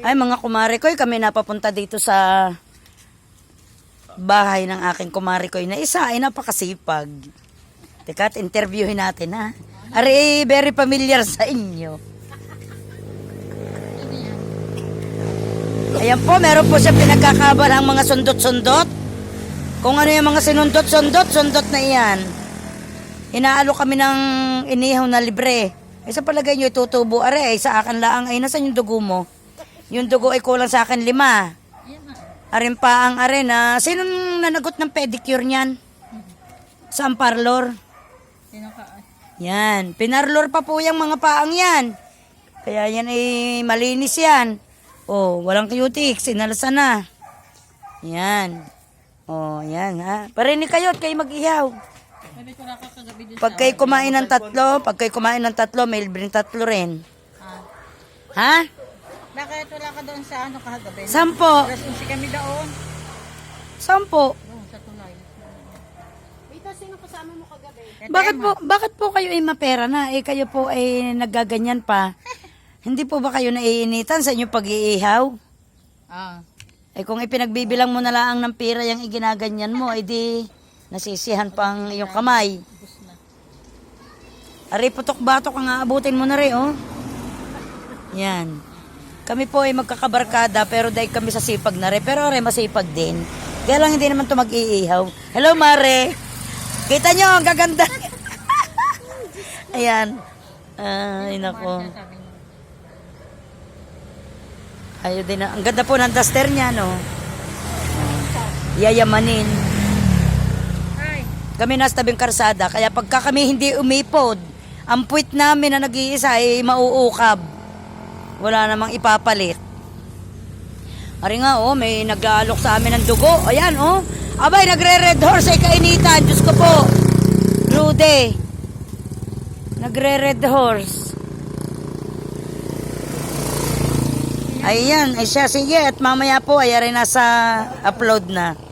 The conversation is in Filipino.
Ay, mga kumare ko, kami napapunta dito sa bahay ng aking kumare ko na isa ay napakasipag. Teka, interviewin natin ha. Ari, very familiar sa inyo. Ayan po, meron po siya pinagkakabal ang mga sundot-sundot. Kung ano yung mga sinundot-sundot, sundot na iyan. Inaalo kami ng inihaw na libre. Ay sa palagay nyo, itutubo. Are, ay sa akin laang, ay nasan yung dugo mo? Yung dugo ay kulang sa akin lima. Arin pa ang are na, sino nanagot ng pedicure niyan? Saan parlor? Yan, pinarlor pa po yung mga paang yan. Kaya yan ay malinis yan. Oh, walang cutics, sinalasan na. Yan. Oh, yan ha. Parinig kayo at kayo mag-ihaw. Pag kayo kumain ng tatlo, pag kayo kumain ng tatlo, may libreng tatlo rin. Ah. Ha? Bakit wala ka doon sa ano kagabi? Sampo. Alas 11 kami doon. Sampo. Doon sa tulay. Ito, sino kasama mo kagabi? Bakit po, bakit po kayo ay mapera na? Eh, kayo po ay nagaganyan pa. Hindi po ba kayo naiinitan sa inyong pag-iihaw? Ah. Eh kung ipinagbibilang mo na lang ng pera yung iginaganyan mo, edi nasisihan pang iyong kamay. Ari, putok-batok ang aabutin mo na rin, oh. Yan. Kami po ay magkakabarkada, pero dahil kami sa sipag na rin. Pero rin, masipag din. Kaya lang hindi naman to mag-iihaw. Hello, Mare. Kita nyo, ang gaganda. Ayan. Ay, nako. Ayun din na. Ang ganda po ng duster niya, no? Yayamanin. Kami nasa tabing karsada, kaya pagka kami hindi umipod, ang puwit namin na nag-iisa ay mauukab. Wala namang ipapalit. Ari nga, oh, may nag-aalok sa amin ng dugo. Ayan, oh. Abay, nagre-red horse ay kainitan. Diyos ko po. Rude. Nagre-red horse. Ayan, ay siya. Sige, at mamaya po ay ari nasa upload na.